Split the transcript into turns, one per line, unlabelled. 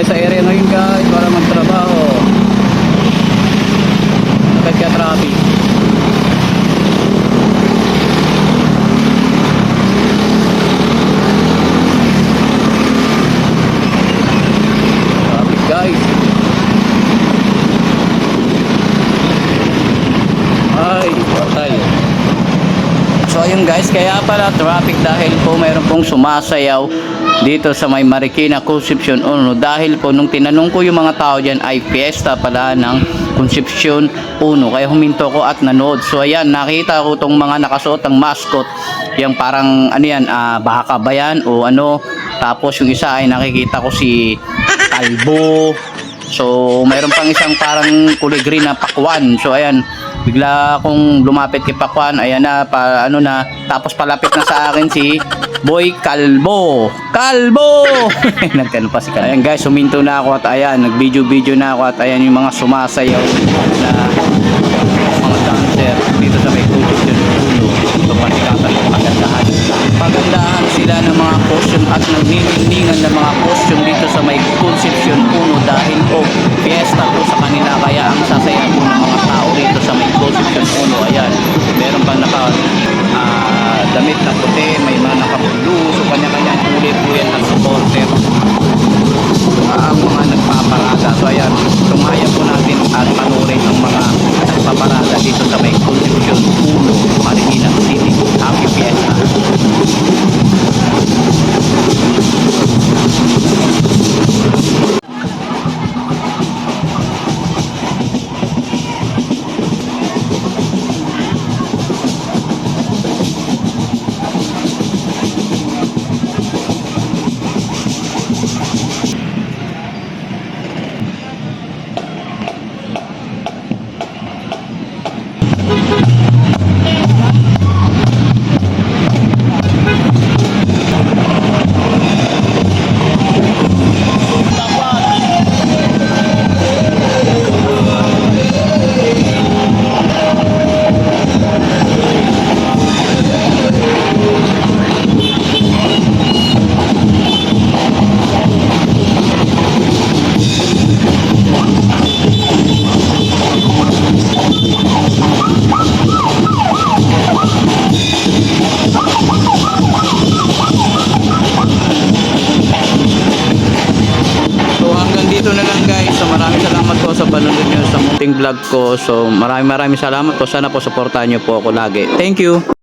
tayo sa area ngayon guys para magtrabaho. Nagka-traffic. Traffic guys. Ay, patay. So guys, kaya pala traffic dahil po mayroon pong sumasayaw dito sa may Marikina Concepcion 1 dahil po nung tinanong ko yung mga tao dyan ay fiesta pala ng Concepcion 1 kaya huminto ko at nanood. So ayan nakita ko tong mga nakasuot ng mascot. Yung parang ano yan ah, baka ba yan o ano. Tapos yung isa ay nakikita ko si Kalbo so mayroon pang isang parang kulay green na pakwan. So ayan bigla akong lumapit kay Pakwan. Ayan na pa, ano na tapos palapit na sa akin si Boy Kalbo. Kalbo! Nagkano pa si Kalbo? Ayan guys suminto na ako at ayan nag video video na ako at ayan yung mga sumasayaw na mga dancer dito sa may kutok yun ulo so panikatan ko pagandahan pagandahan sila ng mga costume at nagniningningan ng mga costume dito sa may munting vlog ko. So maraming maraming salamat po. Sana po supportahan nyo po ako lagi. Thank you!